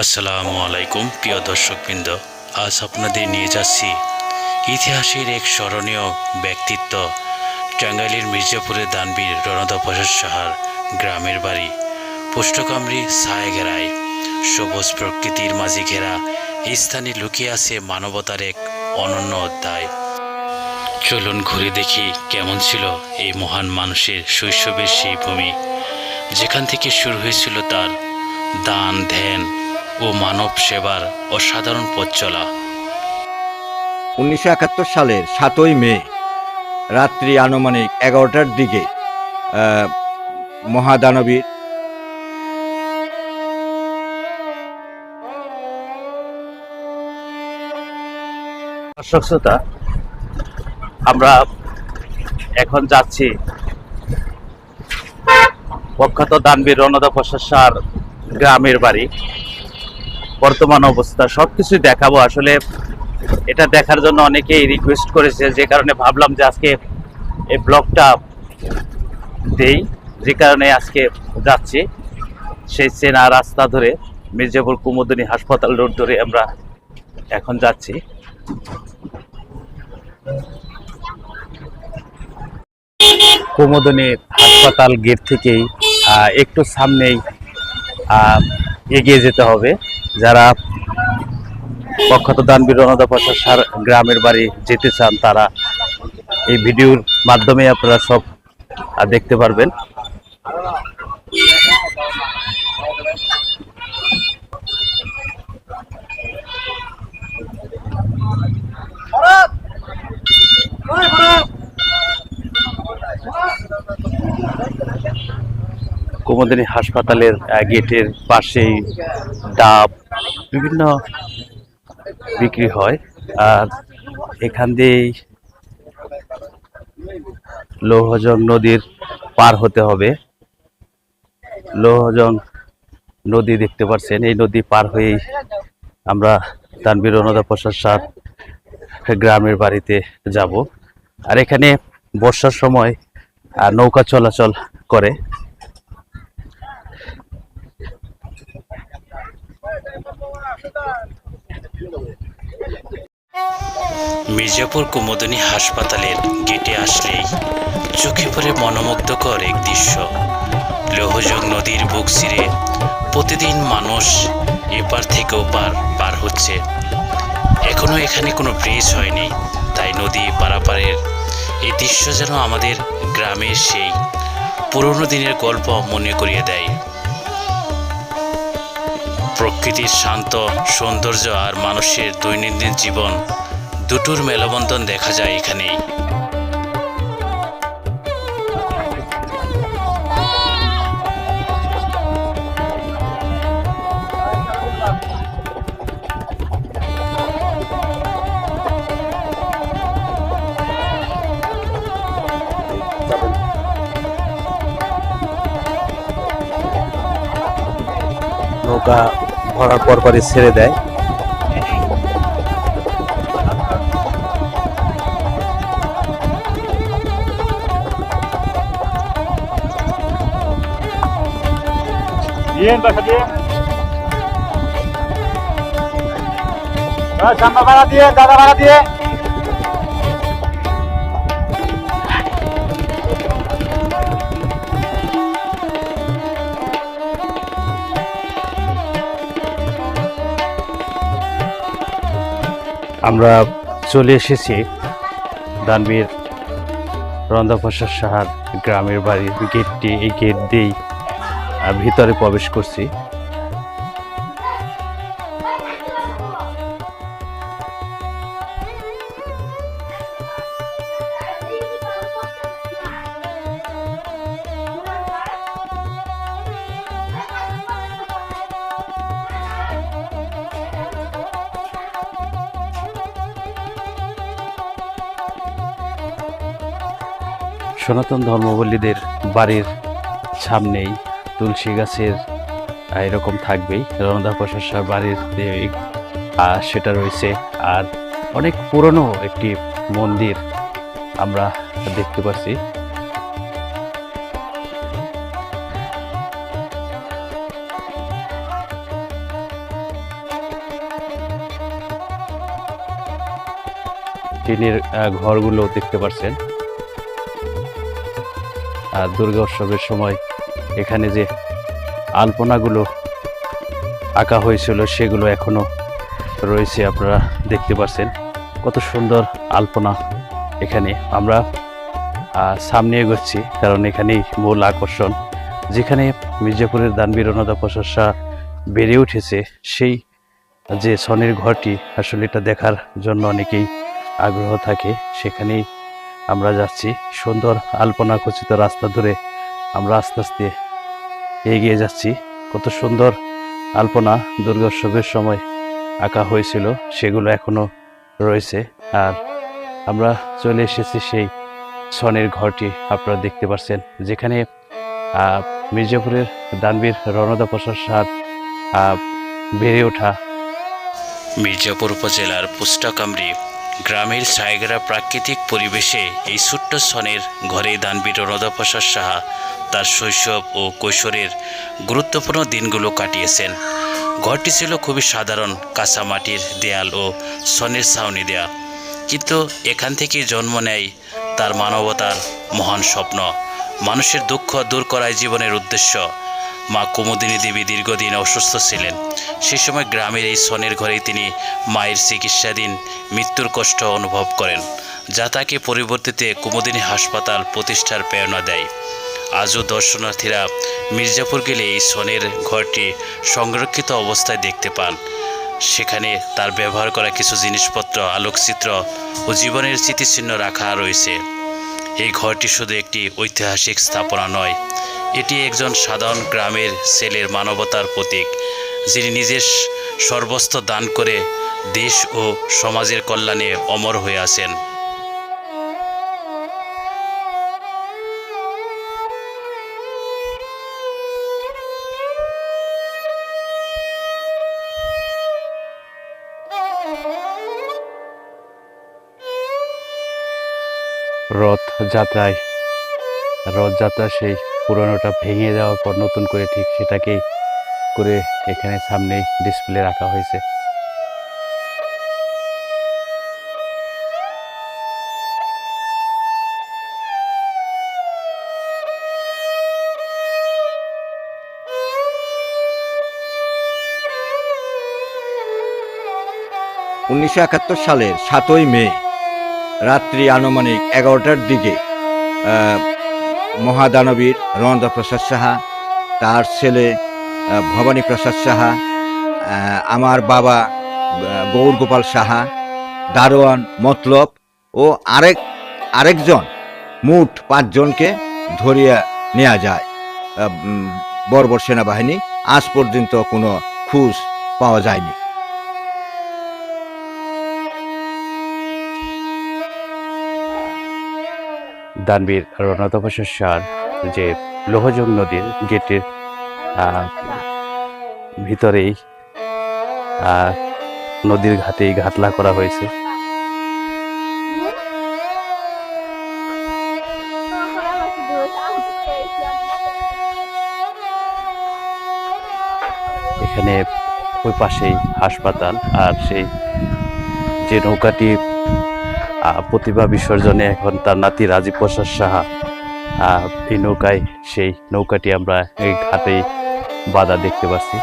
আসসালামু আলাইকুম, প্রিয় দর্শকবৃন্দ। আজ আপনাদের নিয়ে যাচ্ছি ইতিহাসের এক স্মরণীয় ব্যক্তিত্ব, টাঙ্গাইলের মির্জাপুরের দানবীর রণদা প্রসাদ সাহার গ্রামের বাড়ি পুষ্টকামরি ছায় ঘেরায় সবুজ প্রকৃতির মাঝে ঘেরা এই স্থানে লুকিয়ে আছে মানবতার এক অনন্য অধ্যায়। চলুন ঘুরে দেখি কেমন ছিল এই মহান মানুষের শৈশবের সেই ভূমি। যেখান থেকে শুরু হয়েছিল তার দান ধ্যান ও মানব সেবার অসাধারণ পথ চলা। উনিশশো একাত্তর সালের সাতই মে রাত্রি আনুমানিক এগারোটার দিকে মহাদানবীর দর্শক শ্রোতা আমরা এখন যাচ্ছি প্রখ্যাত দানবীর রণদা প্রশাসার গ্রামের বাড়ি। বর্তমান অবস্থা সবকিছু দেখাবো। আসলে এটা দেখার জন্য অনেকেই রিকোয়েস্ট করেছে, যে কারণে ভাবলাম যে আজকে এই ব্লগটা দেই, যে কারণে আজকে যাচ্ছি। সেই চেনা রাস্তা ধরে মির্জাপুর কুমুদিনী হাসপাতাল রোড ধরে আমরা এখন যাচ্ছি। কুমোদনী হাসপাতাল গেট থেকেই একটু সামনেই এগিয়ে যেতে হবে। যারা প্রখ্যাত দানবীর প্রসাদ সার গ্রামের বাড়ি যেতে চান, তারা এই ভিডিওর মাধ্যমে আপনারা সব দেখতে পারবেন। কুমুদিনী হাসপাতালের গেটের পাশেই ডাব বিভিন্ন বিক্রি হয়। আর এখান দিয়েই লৌহজং নদীর পার হতে হবে। লৌহজং নদী দেখতে পাচ্ছেন এই নদী পার হয়েই আমরা তানবীর অনদা প্রসাদ সার গ্রামের বাড়িতে যাব। আর এখানে বর্ষার সময় নৌকা চলাচল করে। মির্জাপুর কুমোদনী হাসপাতালের গেটে আসলেই চোখে পড়ে মনোমুগ্ধকর এক দৃশ্য। লৌহজং নদীর বুক চিরে প্রতিদিন মানুষ এপার থেকে ওপার পার হচ্ছে। এখনও এখানে কোনো ব্রিজ হয়নি, তাই নদী পারাপারের এই দৃশ্য যেন আমাদের গ্রামের সেই পুরনো দিনের গল্প মনে করিয়ে দেয়। প্রকৃতির শান্ত সৌন্দর্য আর মানুষের দৈনন্দিন জীবন দুটোর মেলবন্ধন দেখা যায় এখানেই। নৌকা ভরার পর পরে ছেড়ে দেয়। দিয়ে দাদা ভাড়া দিয়ে। আমরা চলে এসেছি দানবীর রন্দাপ্রসাদ সাহার গ্রামের বাড়ির গেটটি, এই গেট দিয়েই ভিতরে প্রবেশ করছি। সনাতন ধর্মবলীদের বাড়ির সামনেই তুলসী গাছের এরকম থাকবেই। রণদা প্রশাসার বাড়ির সেটা রয়েছে আর অনেক পুরনো একটি মন্দির আমরা দেখতে পাচ্ছি টিনের ঘরগুলো দেখতে পাচ্ছেন দুর্গা উৎসবের সময় এখানে যে আলপনাগুলো আঁকা হয়েছিল, সেগুলো এখনও রয়েছে আপনারা দেখতে পাচ্ছেন। কত সুন্দর আলপনা এখানে। আমরা সামনে এগোচ্ছি, কারণ এখানেই মূল আকর্ষণ। যেখানে মির্জাপুরের দানবীর অনাথা প্রশাসা বেড়ে উঠেছে, সেই যে সনের ঘরটি আসলে এটা দেখার জন্য অনেকেই আগ্রহ থাকে। সেখানেই আমরা যাচ্ছি। সুন্দর আলপনা খচিত রাস্তা ধরে আমরা আস্তে আস্তে এগিয়ে যাচ্ছি। কত সুন্দর আলপনা দুর্গোৎসবের সময় আঁকা হয়েছিল, সেগুলো এখনও রয়েছে। আর আমরা চলে এসেছি সেই সনের ঘরটি, আপনারা দেখতে পাচ্ছেন। যেখানে মির্জাপুরের দানবীর রণদা প্রসাদ সার বেড়ে ওঠা। মির্জাপুর উপজেলার পুস্টাকামরি গ্রামের ছায়গেরা প্রাকৃতিক পরিবেশে এই ছোট্ট সনের ঘরে দানবীর রণদাপ্রসাদ সাহা তার শৈশব ও কৈশোরের গুরুত্বপূর্ণ দিনগুলো কাটিয়েছেন। ঘরটি ছিল খুবই সাধারণ, কাঁচা মাটির দেয়াল ও সনের ছাউনি দেয়া। কিন্তু এখান থেকে জন্ম নেয় তার মানবতার মহান স্বপ্ন। মানুষের দুঃখ দূর করাই জীবনের উদ্দেশ্য। মা কুমুদিনী দেবী দীর্ঘদিন অসুস্থ ছিলেন। সে সময় গ্রামের এই সনের ঘরেই তিনি মায়ের চিকিৎসাধীন মৃত্যুর কষ্ট অনুভব করেন, যা তাকে পরিবর্তিতে কুমুদিনী হাসপাতাল প্রতিষ্ঠার প্রেরণা দেয়। আজও দর্শনার্থীরা মির্জাপুর গেলে এই সনের ঘরটি সংরক্ষিত অবস্থায় দেখতে পান। সেখানে তার ব্যবহার করা কিছু জিনিসপত্র, আলোকচিত্র ও জীবনের স্মৃতিচিহ্ন রাখা রয়েছে। এই ঘরটি শুধু একটি ঐতিহাসিক স্থাপনা নয় এটি একজন সাধারণ গ্রামের ছেলের মানবতার প্রতীক, যিনি নিজের সর্বস্ব দান করে দেশ ও সমাজের কল্যাণে অমর হয়ে আছেন। রথ যাত্রায় রথযাত্রা সেই পুরনোটা ভেঙে যাওয়ার পর নতুন করে ঠিক সেটাকেই করে এখানে সামনে ডিসপ্লে রাখা হয়েছে। উনিশশো একাত্তর সালের সাতই মে, রাত্রি আনুমানিক এগারোটার দিকে মহাদানবীর রণদা প্রসাদ সাহা তার ছেলে ভবানী প্রসাদ সাহা আমার বাবা আহ, গৌর গোপাল সাহা দারোয়ান মতলব ও আরেক আরেকজন মোট পাঁচজনকে ধরিয়া নেওয়া যায়। বর্বর সেনাবাহিনী আজ পর্যন্ত কোনো খুঁজ পাওয়া যায়নি। দানবীর রণতপস্যার যে লোহজং নদীর গেটের ভিতরেই নদীর ঘাটেই ঘাটলা করা হয়েছে। এখানে ওই পাশেই হাসপাতাল আর সেই যে নৌকাটি প্রতিভা বিসর্জনে এখন তার নাতি রাজীব প্রসাদ সাহা এই নৌকায়, সেই নৌকাটি আমরা এই ঘাটেই বাধা দেখতে পাচ্ছি।